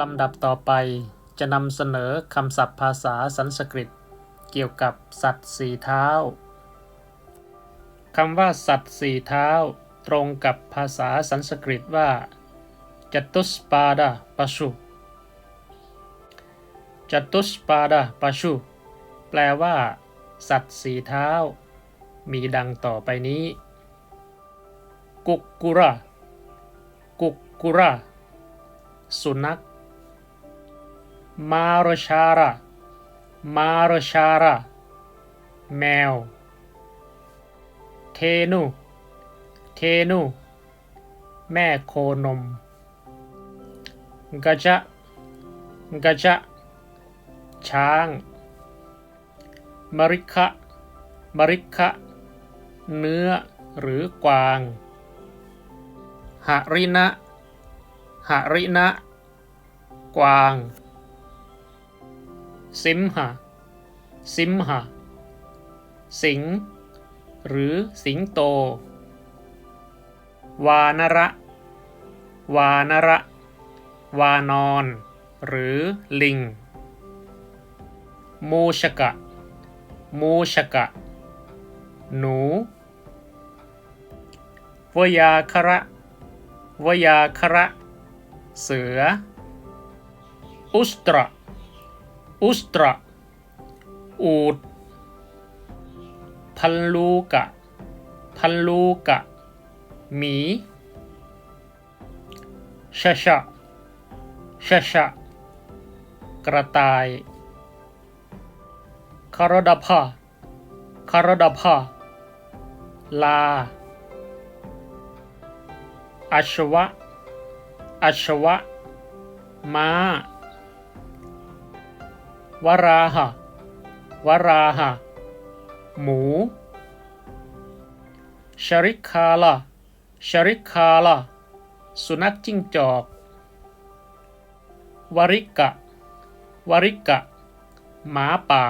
ลำดับต่อไปจะนำเสนอคำศัพท์ภาษาสันสกฤต เกี่ยวกับสัตว์สี่เท้าคำว่าสัตว์สี่เท้า ตรงกับภาษาสันสกฤตว่าจตุสปาดาปชุจตุสปาดาปชุแปลว่า สัตว์สี่เท้า มีดังต่อไปนี้ กุกกุระกุกกุระสุนัข มารชาระมารชาระแมว เทนุ เทนุ แม่โคนมกะจะกะจะช้างมริคะมริคะเนื้อหรือกวางหรินะหรินะ กวาง สิมหะสิมหะสิง หรือสิงโต วานระ วานระ วานอน หรือลิง มูชกะ มูชกะ หนู วยาคระ วยาคระ เสือ อุสตระ อุสตระ อูด พันลูกะ พันลูกะ หมีชะชะชะชะกระต่าย คารดาพาคารดาพาลาอชวะอชวะ ม้า วราหะ วราหะ หมู ชริคาลาชริคาลาสุนัขจิ้งจอก วริกะ วริกะ หมาป่า